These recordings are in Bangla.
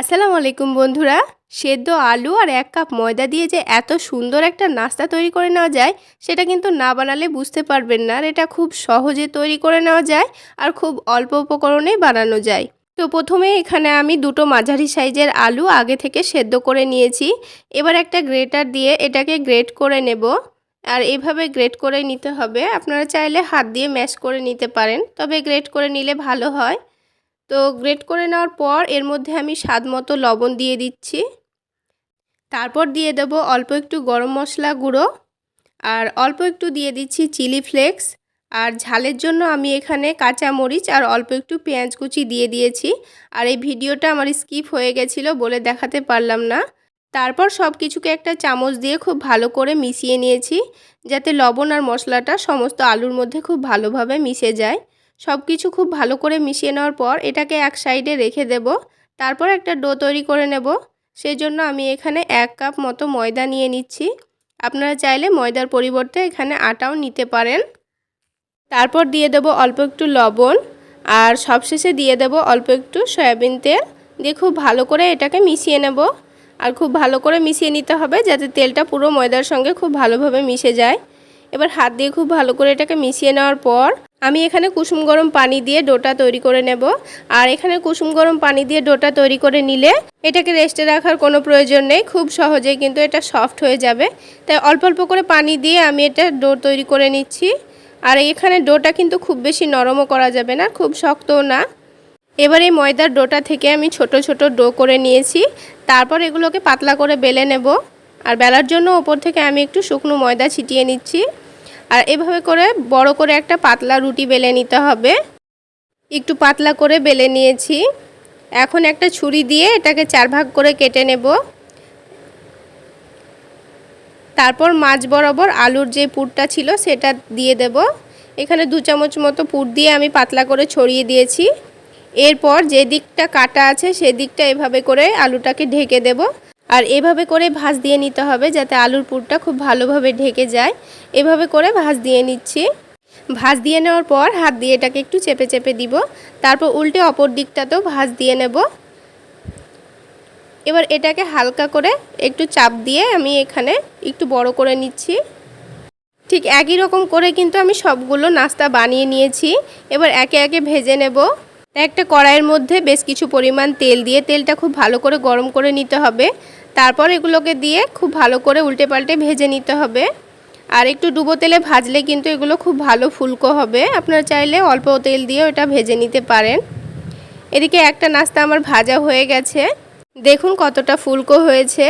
আসসালামু আলাইকুম বন্ধুরা। সেদ্ধ আলু আর এক কাপ ময়দা দিয়ে যে এত সুন্দর একটা নাস্তা তৈরি করে নেওয়া যায়, সেটা কিন্তু না বানালে বুঝতে পারবেন না আর এটা খুব সহজে তৈরি করে নেওয়া যায় আর খুব অল্প উপকরণেই বানানো যায়। তো প্রথমে এখানে আমি দুটো মাঝারি সাইজের আলু আগে থেকে সেদ্ধ করে নিয়েছি। এবার একটা গ্রেটার দিয়ে এটাকে গ্রেট করে নেব। আর এভাবে গ্রেট করে নিতে হবে। আপনারা চাইলে হাত দিয়ে ম্যাশ করে নিতে পারেন, তবে গ্রেট করে নিলে ভালো হয়। তো গ্রেট করে নেওয়ার পর এর মধ্যে আমি স্বাদ মতো লবণ দিয়ে দিচ্ছি। তারপর দিয়ে দেব অল্প একটু গরম মশলা গুঁড়ো আর অল্প একটু দিয়ে দিচ্ছি চিলি ফ্লেক্স। আর ঝালের জন্য আমি এখানে কাঁচা মরিচ আর অল্প একটু পেঁয়াজ কুচি দিয়ে দিয়েছি। আর এই ভিডিওটা আমার স্কিপ হয়ে গেছিল বলে দেখাতে পারলাম না। তারপর সব কিছুকে একটা চামচ দিয়ে খুব ভালো করে মিশিয়ে নিয়েছি যাতে লবণ আর মশলাটা সমস্ত আলুর মধ্যে খুব ভালোভাবে মিশে যায়। সব কিছু খুব ভালো করে মিশিয়ে নেওয়ার পর এটাকে এক সাইডে রেখে দেব। তারপর একটা ডো তৈরি করে নেব। সেই জন্য আমি এখানে এক কাপ মতো ময়দা নিয়ে নিচ্ছি। আপনারা চাইলে ময়দার পরিবর্তে এখানে আটাও নিতে পারেন। তারপর দিয়ে দেব অল্প একটু লবণ। আর সবশেষে দিয়ে দেব অল্প একটু সয়াবিন তেল। দিয়ে খুব ভালো করে এটাকে মিশিয়ে নেব। আর খুব ভালো করে মিশিয়ে নিতে হবে যাতে তেলটা পুরো ময়দার সঙ্গে খুব ভালোভাবে মিশে যায়। এবার হাত দিয়ে খুব ভালো করে এটাকে মিশিয়ে নেওয়ার পর আমি এখানে কুসুম গরম পানি দিয়ে ডোটা তৈরি করে নেব। আর এখানে কুসুম গরম পানি দিয়ে ডোটা তৈরি করে নিলে এটাকে রেস্টে রাখার কোনো প্রয়োজন নেই। খুব সহজেই কিন্তু এটা সফট হয়ে যাবে। তাই অল্প অল্প করে পানি দিয়ে আমি এটা ডো তৈরি করে নিচ্ছি। আর এখানে ডোটা কিন্তু খুব বেশি নরমও করা যাবে না, খুব শক্তও না। এবার এই ময়দার ডোটা থেকে আমি ছোট ছোট ডো করে নিয়েছি। তারপর এগুলোকে পাতলা করে বেলে নেব। আর বেলার জন্য ওপর থেকে আমি একটু শুকনো ময়দা ছিটিয়ে নিচ্ছি। আর এভাবে করে বড় করে একটা পাতলা রুটি বেলে নিতে হবে। একটু পাতলা করে বেলে নিয়েছি। এখন একটা ছুরি দিয়ে এটাকে চার ভাগ করে কেটে নেব। তারপর মাছ বরাবর আলুর যে পুরটা ছিল সেটা দিয়ে দেব। এখানে দু চামচ মতো পুর দিয়ে আমি পাতলা করে ছড়িয়ে দিয়েছি। এরপর যে দিকটা কাটা আছে সেদিকটা এভাবে করে আলুটাকে ঢেকে দেব। আর এভাবে করে ভাজ দিয়ে নিতে হবে যাতে আলুর পুরটা খুব ভালোভাবে ঢেকে যায়। এভাবে করে ভাজ দিয়ে নিচ্ছি। ভাজ দিয়ে নেওয়ার পর হাত দিয়ে এটাকে একটু চেপে চেপে দিব। তারপর উল্টে অপর দিকটাতেও ভাজ দিয়ে নেব। এবার এটাকে হালকা করে একটু চাপ দিয়ে আমি এখানে একটু বড় করে নিচ্ছি। ঠিক একই রকম করে কিন্তু আমি সবগুলো নাস্তা বানিয়ে নিয়েছি। এবার একে একে ভেজে নেব। একটা কড়াইয়ের মধ্যে বেশ কিছু পরিমাণ তেল দিয়ে তেলটা খুব ভালো করে গরম করে নিতে হবে। তারপর এগুলোকে দিয়ে খুব ভালো করে উল্টে পাল্টে ভেজে নিতে হবে। আর একটু ডুবো তেলে ভাজলে কিন্তু এগুলো খুব ভালো ফুলকো হবে। আপনারা চাইলে অল্প তেল দিয়ে ওটা ভেজে নিতে পারেন। এদিকে একটা নাস্তা আমার ভাজা হয়ে গেছে। দেখুন কতটা ফুলকো হয়েছে।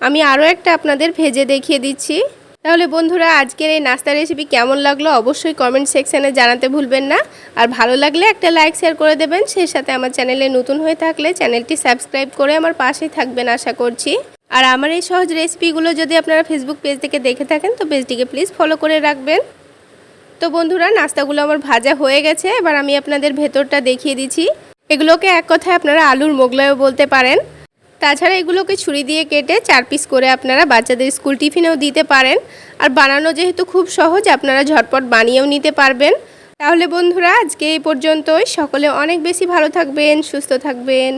আমি আরও একটা আপনাদের ভেজে দেখিয়ে দিচ্ছি। তাহলে বন্ধুরা, আজকের এই নাস্তা রেসিপি কেমন লাগল অবশ্যই কমেন্ট সেকশানে জানাতে ভুলবেন না। আর ভালো লাগলে একটা লাইক শেয়ার করে দেবেন। সেই সাথে আমার চ্যানেলে নতুন হয়ে থাকলে চ্যানেলটি সাবস্ক্রাইব করে আমার পাশেই থাকবেন আশা করছি। আর আমার এই সহজ রেসিপিগুলো যদি আপনারা ফেসবুক পেজ থেকে দেখে থাকেন, তো পেজটিকে প্লিজ ফলো করে রাখবেন। তো বন্ধুরা নাস্তাগুলো আমার ভাজা হয়ে গেছে। এবার আমি আপনাদের ভেতরটা দেখিয়ে দিচ্ছি। এগুলোকে এক কথায় আপনারা আলুর মোগলাইও বলতে পারেন। তাছাড়া এগুলোকে ছুরি দিয়ে কেটে চার পিস করে আপনারা বাচ্চাদের স্কুল টিফিনেও দিতে পারেন। আর বানানো যেহেতু খুব সহজ, আপনারা ঝটপট বানিয়েও নিতে পারবেন। তাহলে বন্ধুরা, আজকে এই পর্যন্তই। সকলে অনেক বেশি ভালো থাকবেন, সুস্থ থাকবেন।